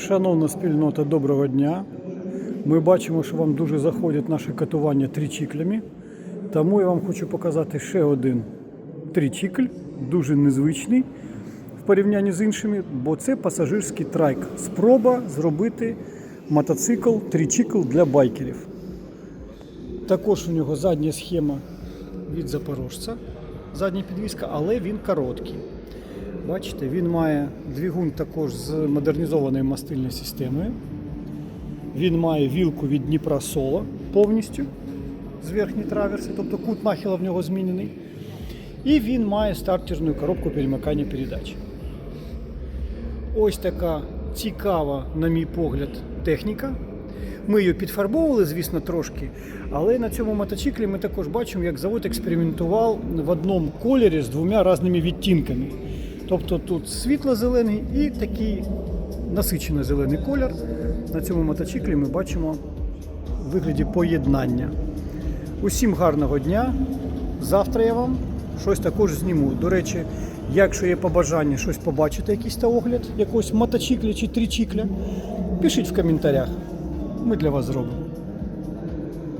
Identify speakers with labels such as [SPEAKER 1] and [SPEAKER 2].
[SPEAKER 1] Шановна спільнота, доброго дня. Ми бачимо, що вам дуже заходять наші катування тричіклями. Тому я вам хочу показати ще один тричікль, дуже незвичний в порівнянні з іншими, бо це пасажирський трайк. Спроба зробити мотоцикл тричікл для байкерів. Також у нього задня схема від запорожця, задня підвіска, але він короткий. Бачите, він має двигун також з модернізованою мастильною системою. Він має вілку від Дніпра Соло повністю з верхньої траверси, тобто кут нахила в нього змінений. І він має стартерну коробку перемикання передач. Ось така цікава, на мій погляд, техніка. Ми її підфарбовували, звісно, трошки, але на цьому мотоциклі ми також бачимо, як завод експериментував в одному кольорі з двома різними відтінками. Тобто тут світло-зелений і такий насичено зелений колір. На цьому мотоциклі ми бачимо в вигляді поєднання. Усім гарного дня. Завтра я вам щось також зніму. До речі, якщо є побажання щось побачити, якийсь та огляд, якогось мотоцикля чи тричікля, пишіть в коментарях. Ми для вас зробимо.